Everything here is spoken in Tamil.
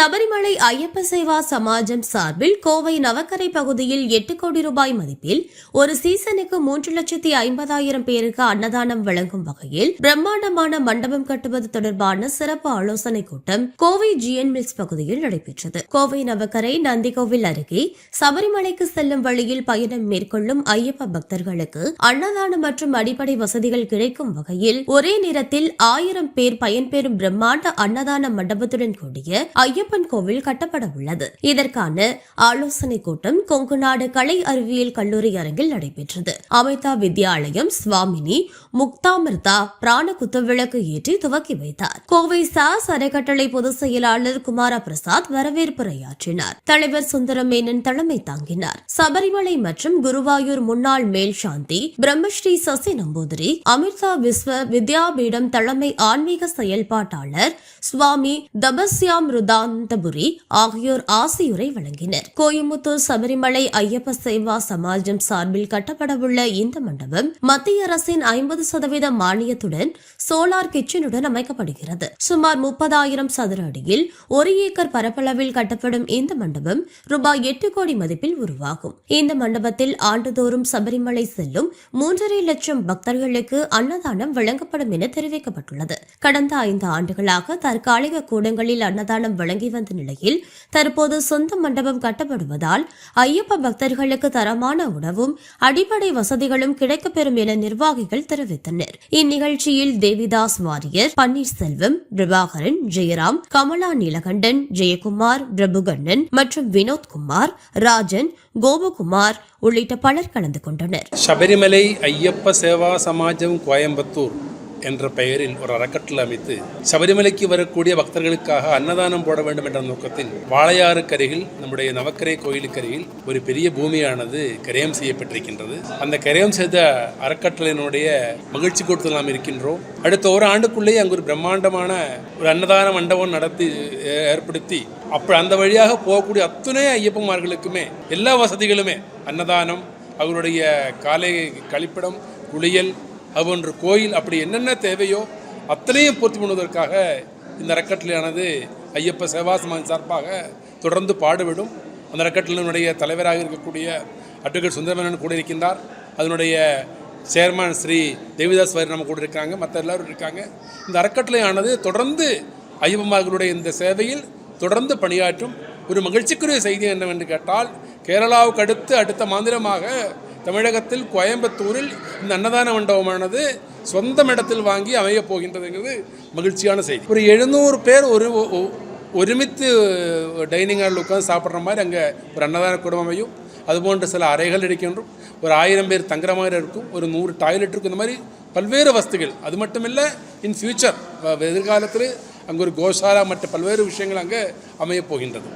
சபரிமலை ஐயப்ப சேவா சமாஜம் சார்பில் கோவை நவக்கரை பகுதியில் எட்டு கோடி ரூபாய் மதிப்பில் ஒரு சீசனுக்கு மூன்று லட்சத்தி ஐம்பதாயிரம் பேருக்கு அன்னதானம் வழங்கும் வகையில் பிரம்மாண்டமான மண்டபம் கட்டுவது தொடர்பான சிறப்பு ஆலோசனைக் கூட்டம் கோவை ஜிஎன் மில்ஸ் பகுதியில் நடைபெற்றது. கோவை நவக்கரை நந்திகோவில் அருகே சபரிமலைக்கு செல்லும் வழியில் பயணம் மேற்கொள்ளும் ஐயப்ப பக்தர்களுக்கு அன்னதானம் மற்றும் அடிப்படை வசதிகள் கிடைக்கும் வகையில் ஒரே நேரத்தில் ஆயிரம் பேர் பயன்பெறும் பிரம்மாண்ட அன்னதான மண்டபத்துடன் கூடிய ஐயப்ப ஐயப்பன் கோவில் கட்டப்பட உள்ளது இதற்கான ஆலோசனை கூட்டம் கொங்குநாடு கலை அறிவியல் கல்லூரி அரங்கில் நடைபெற்றது. அமிதா வித்யாலயம் சுவாமினி முக்தாமிர்தா பிராண குத்துவிளக்கு ஏற்றி துவக்கி வைத்தார். கோவை சாஸ் அறக்கட்டளை பொதுச் செயலாளர் குமார பிரசாத் வரவேற்புரையாற்றினார் தலைவர் சுந்தரமேனன் தலைமை தாங்கினார். சபரிமலை மற்றும் குருவாயூர் முன்னாள் மேல் சாந்தி பிரம்மஸ்ரீ சசி நம்பூதிரி அமிர்தா விஸ்வ வித்யாபீடம் தலைமை ஆன்மீக செயல்பாட்டாளர் சுவாமி தபஸ்யாம் ருதான் ருதாந்தபுரி ஆகியோர் ஆசியுரை வழங்கினர். கோயம்புத்தூர் சபரிமலை ஐயப்ப சேவா சமாஜம் சார்பில் கட்டப்படவுள்ள இந்த மண்டபம் மத்திய அரசின் ஐம்பது சதவீத மானியத்துடன் சோலார் கிச்சனுடன் அமைக்கப்படுகிறது. சுமார் முப்பதாயிரம் சதுர அடியில் ஒரு ஏக்கர் பரப்பளவில் கட்டப்படும் இந்த மண்டபம் ரூபாய் எட்டு கோடி மதிப்பில் உருவாகும். இந்த மண்டபத்தில் ஆண்டுதோறும் சபரிமலை செல்லும் மூன்றரை லட்சம் பக்தர்களுக்கு அன்னதானம் வழங்கப்படும் என தெரிவிக்கப்பட்டுள்ளது. கடந்த ஐந்து ஆண்டுகளாக தற்காலிக கூடங்களில் அன்னதானம் வழங்க வந்த நிலையில் தற்போது சொந்த மண்டபம் கட்டப்படுவதால் ஐயப்ப பக்தர்களுக்கு தரமான உணவும் அடிப்படை வசதிகளும் கிடைக்கப்பெறும் என நிர்வாகிகள் தெரிவித்தனர். இந்நிகழ்ச்சியில் தேவிதாஸ் வாரியர் பன்னீர்செல்வம் பிரபாகரன் ஜெயராம் கமலா நீலகண்டன் ஜெயக்குமார் பிரபுகண்ணன் மற்றும் வினோத்குமார் ராஜன் கோபகுமார் உள்ளிட்ட பலர் கலந்து கொண்டனர். சபரிமலை ஐயப்ப சேவா சமாஜம் கோயம்புத்தூர். என்ற பெயரில் ஒரு அறக்கட்டளை அமைத்து சபரிமலைக்கு வரக்கூடிய பக்தர்களுக்காக அன்னதானம் போட வேண்டும் என்ற நோக்கத்தில் வாழையாறு அருகில் நம்முடைய நவக்கரை கோயிலுக்குருகில் ஒரு பெரிய பூமியானது கரையம் செய்யப்பட்டிருக்கின்றது. அந்த கரையம் செய்த அறக்கட்டளையினுடைய மகிழ்ச்சி கூட்டத்தில் நாம் இருக்கின்றோம். அடுத்த ஒரு ஆண்டுக்குள்ளேயே அங்கு ஒரு பிரம்மாண்டமான ஒரு அன்னதான மண்டபம் நடத்தி ஏற்படுத்தி அப்போ அந்த வழியாக போகக்கூடிய அத்துணை ஐயப்பமார்களுக்குமே எல்லா வசதிகளுமே அன்னதானம் அவருடைய காலை கழிப்பிடம் குளியல் அதுபோன்ற கோயில் அப்படி என்னென்ன தேவையோ அத்தனையும் பூர்த்தி பண்ணுவதற்காக இந்த அறக்கட்டளையானது ஐயப்ப சேவா சமாஜ் சார்பாக தொடர்ந்து பாடுபடும். அந்த அறக்கட்டளையினுடைய தலைவராக இருக்கக்கூடிய அட்வொகேட் சுந்தரமேனன் கூட இருக்கின்றார். அதனுடைய சேர்மன் ஸ்ரீ தேவிதாஸ் வாரி நம்ம கூட இருக்காங்க. மற்ற எல்லாரும் இருக்காங்க. இந்த அறக்கட்டளையானது தொடர்ந்து ஐயப்பமார்களுடைய இந்த சேவையில் தொடர்ந்து பணியாற்றும் ஒரு மகிழ்ச்சிக்குரிய செய்தி என்னவென்று கேட்டால் கேரளாவுக்கு அடுத்து அடுத்த மாநிலமாக தமிழகத்தில் கோயம்புத்தூரில் இந்த அன்னதான மண்டபமானது சொந்த இடத்தில் வாங்கி அமையப் போகின்றதுங்கிறது மகிழ்ச்சியான செய்தி. ஒரு எழுநூறு பேர் ஒரு ஒருமித்து டைனிங் ஹாலில் உட்காந்து சாப்பிட்ற மாதிரி அங்கே ஒரு அன்னதான குடும்பம் அமையும். அதுபோன்ற சில அறைகள் இருக்கின்றோம். ஒரு ஆயிரம் பேர் தங்குற மாதிரி இருக்கும். ஒரு நூறு டாய்லெட் இருக்கும். இந்த மாதிரி பல்வேறு வசதிகள். அது மட்டும் இல்லை இன் ஃபியூச்சர் எதிர்காலத்தில் அங்கே ஒரு கோஷாலா மற்ற பல்வேறு விஷயங்கள் அங்கே அமையப் போகின்றது.